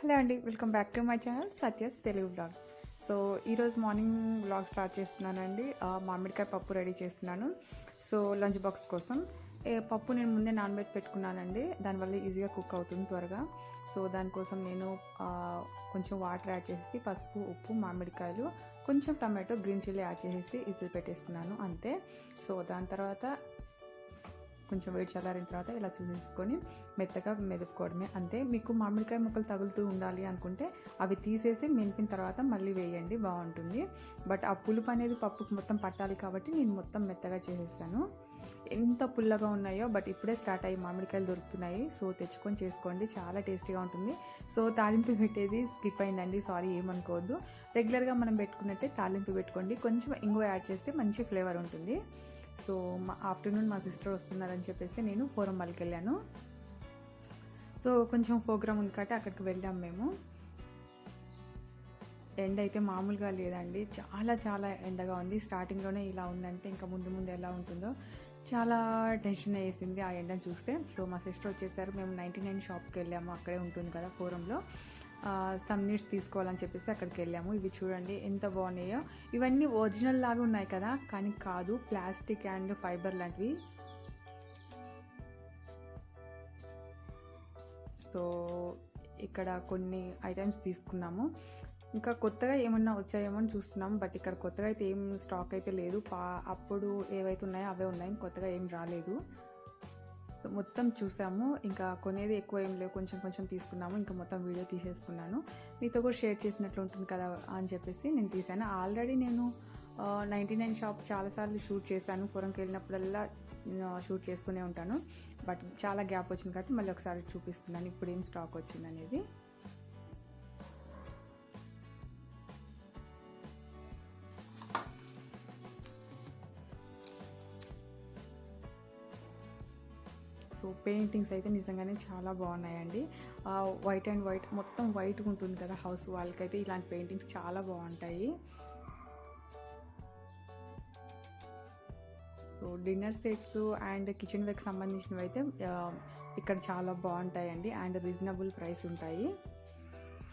Hello అండి welcome back to my channel Satya's Telugu blog so ఈరోజు morning blog start చేస్తున్నానండి. మామిడికాయ పప్పు రెడీ చేస్తున్నాను. సో లంచ్ బాక్స్ కోసం. పప్పు నేను ముందే నానబెట్టి పెట్టుకున్నానండి. దానివల్ల ఈజీగా కుక్ అవుతుంది త్వరగా. సో దానికోసం నేను కొంచెం వాటర్ యాడ్ చేసేసి పసుపు ఉప్పు మామిడికాయలు కొంచెం టమాటో గ్రీన్ చిల్లీ యాడ్ చేసేసి ఇజిల్ పెట్టేసుకున్నాను అంతే. సో దాని తర్వాత కొంచెం వేడి చల్లారిన తర్వాత ఇలా చూసేసుకొని మెత్తగా మెదుపుకోవడమే. అంతే మీకు మామిడికాయ ముక్కలు తగులుతూ ఉండాలి అనుకుంటే అవి తీసేసి మెనిపిన తర్వాత మళ్ళీ వేయండి బాగుంటుంది. బట్ ఆ పులుపు అనేది పప్పుకు మొత్తం పట్టాలి కాబట్టి నేను మొత్తం మెత్తగా చేసేస్తాను. ఎంత పుల్లగా ఉన్నాయో బట్ ఇప్పుడే స్టార్ట్ అయ్యి మామిడికాయలు దొరుకుతున్నాయి. సో తెచ్చుకొని చేసుకోండి చాలా టేస్టీగా ఉంటుంది. సో తాలింపు పెట్టేది స్కిప్ అయిందండి సారీ ఏమనుకోవద్దు. రెగ్యులర్గా మనం పెట్టుకున్నట్టే తాలింపు పెట్టుకోండి. కొంచెం ఇంగువ యాడ్ చేస్తే మంచి ఫ్లేవర్ ఉంటుంది. సో మా ఆఫ్టర్నూన్ మా సిస్టర్ వస్తున్నారని చెప్పేసి నేను ఫోరం వాళ్ళకి వెళ్ళాను సో కొంచెం ప్రోగ్రామ్ ఉంది కాబట్టి అక్కడికి వెళ్ళాం మేము. ఎండ అయితే మామూలుగా లేదండి. చాలా చాలా ఎండగా ఉంది. స్టార్టింగ్లోనే ఇలా ఉందంటే ఇంకా ముందు ముందు ఎలా ఉంటుందో చాలా టెన్షన్ వేసింది ఆ ఎండను చూస్తే. సో మా సిస్టర్ వచ్చేసారు. మేము నైంటీ నైన్ షాప్కి వెళ్ళాము. అక్కడే ఉంటుంది కదా ఫోరంలో. సన్నీడ్స్ తీసుకోవాలని చెప్పేసి అక్కడికి వెళ్ళాము. ఇవి చూడండి ఎంత బాగున్నాయో. ఇవన్నీ ఒరిజినల్ లాగా ఉన్నాయి కదా కానీ కాదు ప్లాస్టిక్ అండ్ ఫైబర్ లాంటివి. సో ఇక్కడ కొన్ని ఐటమ్స్ తీసుకున్నాము. ఇంకా కొత్తగా ఏమన్నా వచ్చాయేమో అని చూస్తున్నాం బట్ ఇక్కడ కొత్తగా అయితే ఏం స్టాక్ అయితే లేదు. పా అప్పుడు ఏవైతే ఉన్నాయో అవే ఉన్నాయి కొత్తగా ఏం రాలేదు. సో మొత్తం చూసాము. ఇంకా కొనేది ఎక్కువ ఏం లేవు. కొంచెం కొంచెం తీసుకున్నాము. ఇంకా మొత్తం వీడియో తీసేసుకున్నాను. మీతో కూడా షేర్ చేసినట్లు ఉంటుంది కదా అని చెప్పేసి నేను తీసాను. ఆల్రెడీ నేను నైంటీ నైన్ షాప్ చాలాసార్లు షూట్ చేశాను. పొరంకి వెళ్ళినప్పుడల్లా షూట్ చేస్తూనే ఉంటాను. బట్ చాలా గ్యాప్ వచ్చింది కాబట్టి మళ్ళీ ఒకసారి చూపిస్తున్నాను. ఇప్పుడు ఏం స్టాక్ వచ్చింది అనేది సో పెయింటింగ్స్ అయితే నిజంగానే చాలా బాగున్నాయండి. వైట్ అండ్ వైట్ మొత్తం వైట్గా ఉంటుంది కదా హౌస్ వాళ్ళకైతే ఇలాంటి పెయింటింగ్స్ చాలా బాగుంటాయి. So dinner sets and kitchen వేర్కి సంబంధించినవి అయితే ఇక్కడ చాలా బాగుంటాయండి అండ్ రీజనబుల్ ప్రైస్ ఉంటాయి.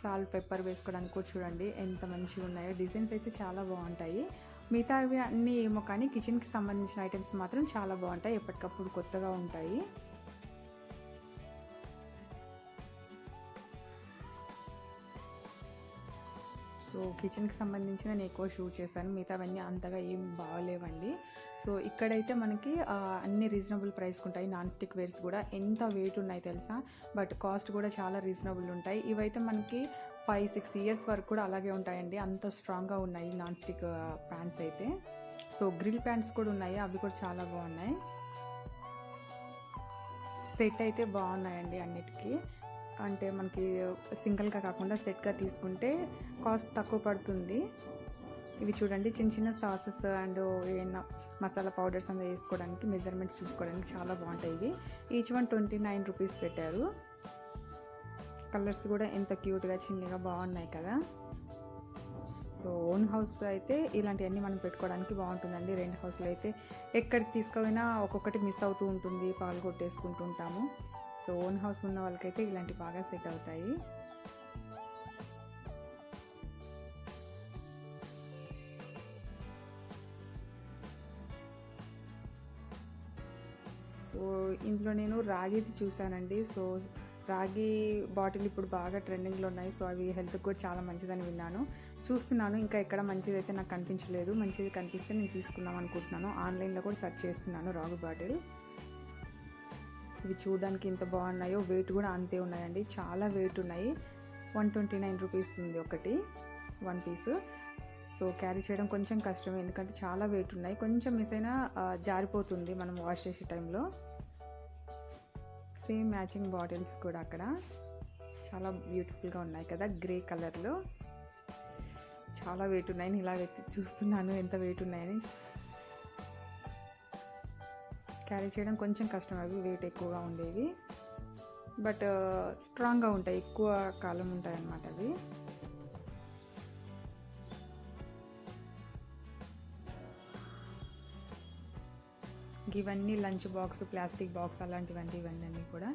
సాల్ట్ పెప్పర్ వేసుకోవడానికి కూడా చూడండి ఎంత మంచిగా ఉన్నాయో. డిజైన్స్ అయితే చాలా బాగుంటాయి. మిగతావి అన్నీ ఏమో కానీ కిచెన్కి సంబంధించిన ఐటమ్స్ మాత్రం చాలా బాగుంటాయి. ఎప్పటికప్పుడు కొత్తగా ఉంటాయి. సో కిచెన్కి సంబంధించిన నేను ఎక్కువ షూట్ చేశాను మిగతావన్నీ అంతగా ఏం బాగలేవండి. సో ఇక్కడైతే మనకి అన్ని రీజనబుల్ ప్రైస్కి ఉంటాయి. నాన్ స్టిక్ వేర్స్ కూడా ఎంత వెయిట్ ఉన్నాయి తెలుసా? బట్ కాస్ట్ కూడా చాలా రీజనబుల్ ఉంటాయి. ఇవైతే మనకి ఫైవ్ సిక్స్ ఇయర్స్ వరకు కూడా అలాగే ఉంటాయండి. అంత స్ట్రాంగ్గా ఉన్నాయి నాన్ స్టిక్ ప్యాంట్స్ అయితే. సో గ్రిల్ ప్యాంట్స్ కూడా ఉన్నాయి. అవి కూడా చాలా బాగున్నాయి. సెట్ అయితే బాగున్నాయండి అన్నిటికీ. అంటే మనకి సింగిల్గా కాకుండా సెట్గా తీసుకుంటే కాస్ట్ తక్కువ పడుతుంది. ఇవి చూడండి చిన్న చిన్న సాసెస్ అండ్ ఏమైనా మసాలా పౌడర్స్ అంతా వేసుకోవడానికి మెజర్మెంట్స్ చూసుకోవడానికి చాలా బాగుంటాయి ఇవి. Each one twenty nine rupees పెట్టారు. కలర్స్ కూడా ఎంత క్యూట్గా చిన్నగా బాగున్నాయి కదా. సో ఓన్ హౌస్ అయితే ఇలాంటివన్నీ మనం పెట్టుకోవడానికి బాగుంటుందండి. రెంట్ హౌస్లో అయితే ఎక్కడికి తీసుకుపోయినా ఒక్కొక్కటి మిస్ అవుతూ ఉంటుంది పాలు కొట్టేసుకుంటూ ఉంటాము. సో ఓన్ హౌస్ ఉన్న వాళ్ళకైతే ఇలాంటివి బాగా సెట్ అవుతాయి. సో ఇందులో నేను రాగిది చూశానండి. సో రాగి బాటిల్ ఇప్పుడు బాగా ట్రెండింగ్లో ఉన్నాయి. సో అవి హెల్త్కి కూడా చాలా మంచిదని విన్నాను. చూస్తున్నాను ఇంకా ఎక్కడ మంచిది అయితే నాకు కనిపించలేదు. మంచిది కనిపిస్తే నేను తీసుకుందాం అనుకుంటున్నాను. ఆన్లైన్లో కూడా సెర్చ్ చేస్తున్నాను రాగి బాటిల్. ఇవి చూడడానికి ఎంత బాగున్నాయో వెయిట్ కూడా అంతే ఉన్నాయండి. చాలా వెయిట్ ఉన్నాయి. వన్ ట్వంటీ నైన్ రూపీస్ ఉంది ఒకటి వన్ పీస్ సో క్యారీ చేయడం కొంచెం కష్టమే. ఎందుకంటే చాలా వెయిట్ ఉన్నాయి. కొంచెం మిస్ అయినా జారిపోతుంది మనం వాష్ చేసే టైంలో సేమ్ మ్యాచింగ్ బాటిల్స్ కూడా అక్కడ. చాలా బ్యూటిఫుల్గా ఉన్నాయి కదా గ్రే కలర్లో చాలా వెయిట్ ఉన్నాయి. నేను ఇలా చూస్తున్నాను ఎంత వెయిట్ ఉన్నాయని. క్యారీ చేయడం కొంచెం కష్టం. అవి వెయిట్ ఎక్కువగా ఉండేవి. బట్ స్ట్రాంగ్గా uh, ఉంటాయి. ఎక్కువ కాలం ఉంటాయి అన్నమాట అవి. ఇవన్నీ లంచ్ బాక్స్ ప్లాస్టిక్ బాక్స్ అలాంటివండి ఇవన్నీ కూడా.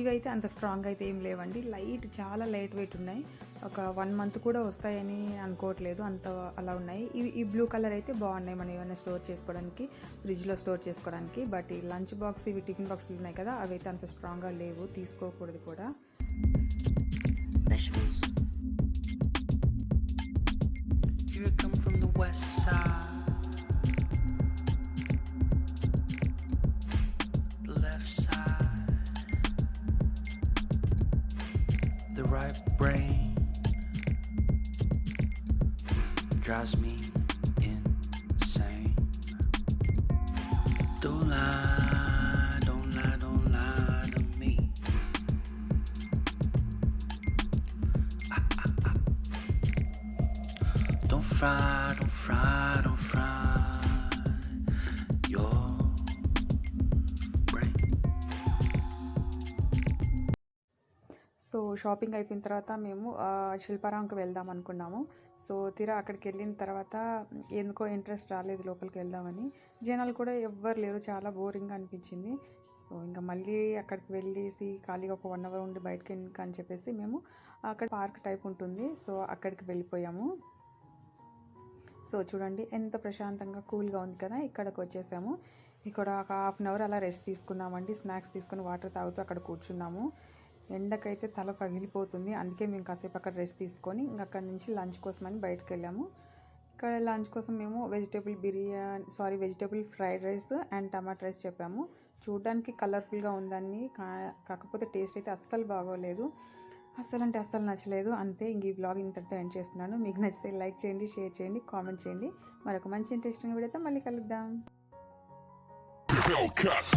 ఇవైతే అంత స్ట్రాంగ్ అయితే ఏం లేవండి. లైట్ చాలా లైట్ వెయిట్ ఉన్నాయి. ఒక వన్ మంత్ కూడా వస్తాయని అనుకోవట్లేదు. అంత అలా ఉన్నాయి. ఇవి ఈ బ్లూ కలర్ అయితే బాగున్నాయి మనం ఏమైనా స్టోర్ చేసుకోవడానికి ఫ్రిడ్జ్లో స్టోర్ చేసుకోవడానికి. బట్ ఈ లంచ్ బాక్స్ ఇవి టిఫిన్ బాక్స్లు ఉన్నాయి కదా అవి అయితే అంత స్ట్రాంగ్గా లేవు. తీసుకోకూడదు కూడా. You come from the west side. Right brain drives me insane. Don't lie, don't lie, don't lie to me. Ah, ah, ah. Don't fry, don't fry, don't fry shopping అయిపోయిన తర్వాత మేము శిల్పారాంకి వెళ్దాం అనుకున్నాము. సో తీరా అక్కడికి వెళ్ళిన తర్వాత ఎందుకో ఇంట్రెస్ట్ రాలేదు లోపలికి వెళ్దామని. జనాలు కూడా ఎవ్వరు లేరు చాలా బోరింగ్ అనిపించింది. సో ఇంకా మళ్ళీ అక్కడికి వెళ్ళేసి ఖాళీగా ఒక వన్ అవర్ ఉండి బయటకి ఇంకా అని చెప్పేసి మేము అక్కడ పార్క్ టైప్ ఉంటుంది. సో అక్కడికి వెళ్ళిపోయాము. సో చూడండి ఎంత ప్రశాంతంగా కూల్గా ఉంది కదా ఇక్కడికి వచ్చేసాము. ఇక్కడ ఒక హాఫ్ అన్ అవర్ అలా రెస్ట్ తీసుకున్నామండి. స్నాక్స్ తీసుకుని వాటర్ తాగుతూ అక్కడ కూర్చున్నాము. ఎండకైతే తల పగిలిపోతుంది. అందుకే మేము కాసేపు అక్కడ రెస్ట్ తీసుకొని ఇంక అక్కడ నుంచి లంచ్ కోసమని బయటకు వెళ్ళాము. ఇక్కడ లంచ్ కోసం మేము vegetable biryani sorry vegetable fried rice and tomato rice చెప్పాము. చూడడానికి కలర్ఫుల్గా ఉందని కా- కాకపోతే టేస్ట్ అయితే అస్సలు బాగోలేదు. అస్సలు అంటే అస్సలు నచ్చలేదు. అంతే ఇంక ఈ బ్లాగ్ ఇంతటితో ఎండ్ చేస్తున్నాను. మీకు నచ్చితే లైక్ చేయండి షేర్ చేయండి కామెంట్ చేయండి. మరొక మంచి ఇంట్రెస్టింగ్ వీడియోతో మళ్ళీ కలుద్దాం. Hellcat.